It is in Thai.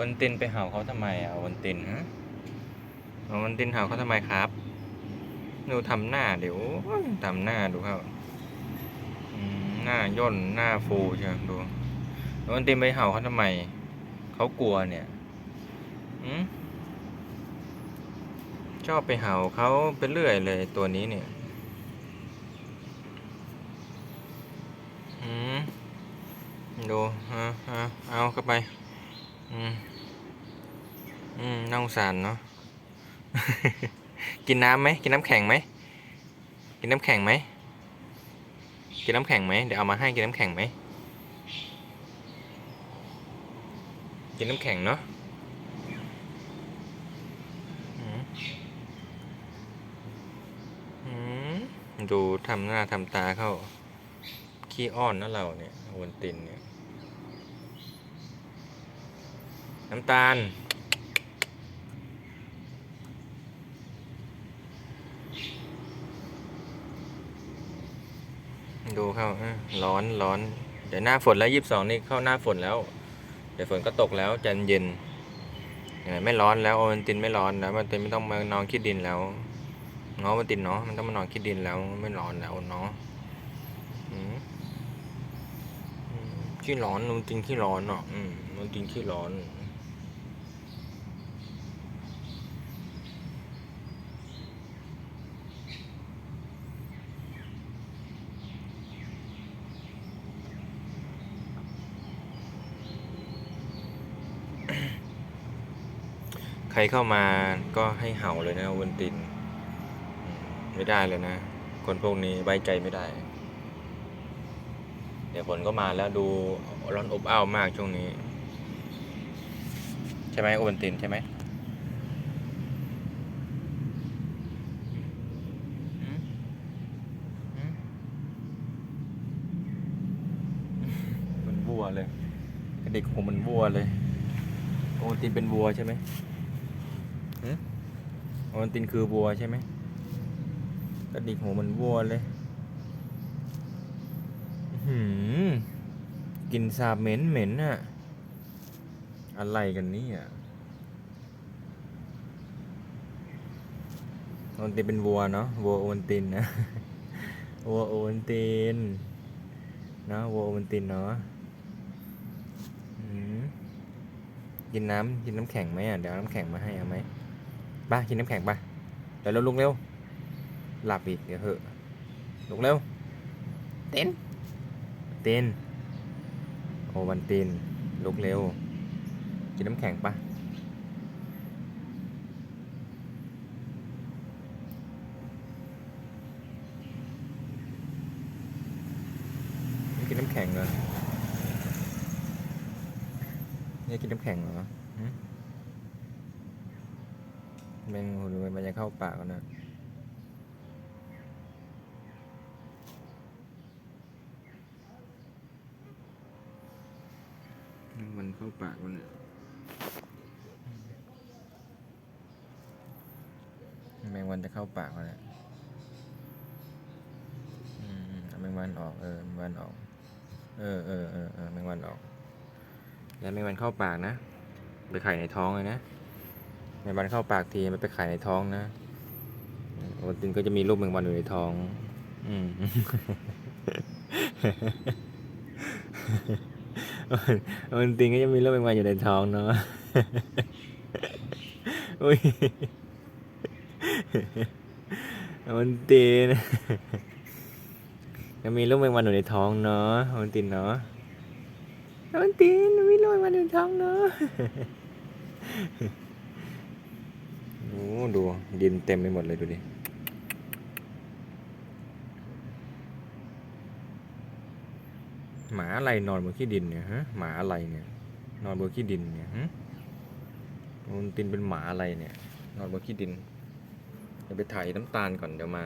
วันตินไปเห่าเขาทำไมอะวันตินฮะเอาวันตินเห่าเขาทำไมครับดูทำหน้าเดี๋ยวทำหน้าดูครับหน้าย่นหน้าฟูใช่ไหมดูววันตินไปเห่าเขาทำไมเขากลัวเนี่ยอืมชอบไปเห่าเขาไปเรื่อยเลยตัวนี้เนี่ยอืมดูฮะฮะเอาเข้าไป อืม อืมน่าสงสารเนาะ กินน้ำไหม กินน้ำแข็งไหม กินน้ำแข็งไหม กินน้ำแข็งไหม เดี๋ยวเอามาให้กินน้ำแข็งไหม กินน้ำแข็งเนาะดูทำหน้าทำตาเข้า ขี้อ้อนนะเราเนี่ยวนตินเนี่ย น้ำตาล ดูเข้าร้อนร้อน เดี๋ยวหน้าฝนแล้วยี่สิบสองนี่เข้าหน้าฝนแล้ว เดี๋ยวฝนก็ตกแล้วใจเย็น ไม่ร้อนแล้วโอวันตินไม่ร้อนแล้วมันตินไม่ต้องมานอนขี้ดินแล้วเนาะมันตินเนาะมันต้องมานอนขี้ดินแล้วไม่ร้อนแล้วเนาะอืมอืมขี้ร้อนมันตินขี้ร้อนเนาะอืมมันตินขี้ร้อน ใครเข้ามาก็ให้เห่าเลยนะวนติน ไม่ได้เลยนะ คนพวกนี้ไว้ใจไม่ได้ เดี๋ยวฝนก็มาแล้วดูร้อนอบอ้าวมากช่วงนี้ ใช่ไหมโอวันตินใช่ไหมมันวัวเลยเด็กผมมันวัวเลยโอวัลตินเป็นวัวใช่ไหม มโอวัลตินคือวัวใช่ไหมกระดิกหัวเหมันวัวเลยหืมกินสาบเหม็นเหม็นอะอะไรกันนี่ยโอวัลตินเป็นวัวเนาะวัวโอวัลตินนะวัวโอวัลตินเนาะวัวโอวัลตินเนาะอืมกินน้ำกินน้ำแข็งไหมอะเดี๋ยวน้ำแข็งมาให้เอาไหม ป่ะกินน้ำแข็งป่ะเดี๋ยวเราลุกเร็ว หลับอีกเดี๋ยวเหอะลุกเร็ว เต้น เต้น โอวันตินลุกเร็ว กินน้ำแข็งป่ะไม่กินน้ำแข็งเหรอนี่กินน้ำแข็งเหรอหึ แมงโหรือมันจะเข้าปากกันนะมันเข้าปากมันเนี่ยแมงวันจะเข้าปากมันเนี่ยอืมเอาแมงวันออก เออแมงวันออกเออเออเออเออแมงวันออก แล้วแมงวันเข้าปากนะ ไปไข่ในท้องเลยนะ แมงวันเข้าปากทีมันไปไข่ในท้องนะวันตินก็จะมีลูกแมงวันอยู่ในท้อง อืมวันตินก็จะมีลูกแมงวันอยู่ในท้องเนาะอุ้ยวันตินจะมีลูกแมงวันอยู่ในท้องเนาะวันตินเนาะวันตีนไม่ลอยมาในท้องเนาะ โอ้ดูดินเต็มไปหมดเลยดูดิหมาอะไรนอนบนขี้ดินเนี่ยฮะหมาอะไรเนี่ยนอนบนขี้ดินเนี่ยฮะมันตินเป็นหมาอะไรเนี่ย นอนบนขี้ดินเดี๋ยวไปถ่ายน้ำตาลก่อนเดี๋ยวมา